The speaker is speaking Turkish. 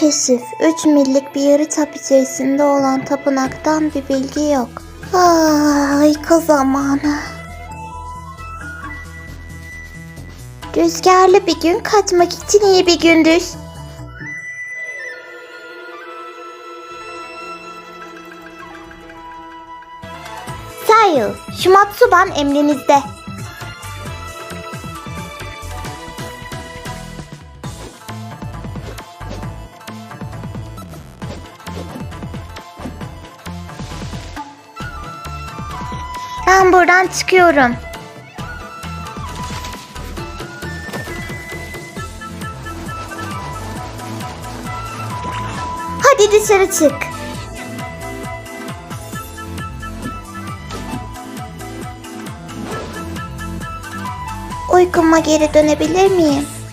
Keşif 3 millik bir yarı tap içerisinde olan tapınaktan bir bilgi yok. Ah, uyku zamanı. Rüzgarlı bir gün kaçmak için iyi bir gündür. Sayıl, Şumatsuban emrinizde. Ben buradan çıkıyorum. Hadi dışarı çık. Uykuma geri dönebilir miyim?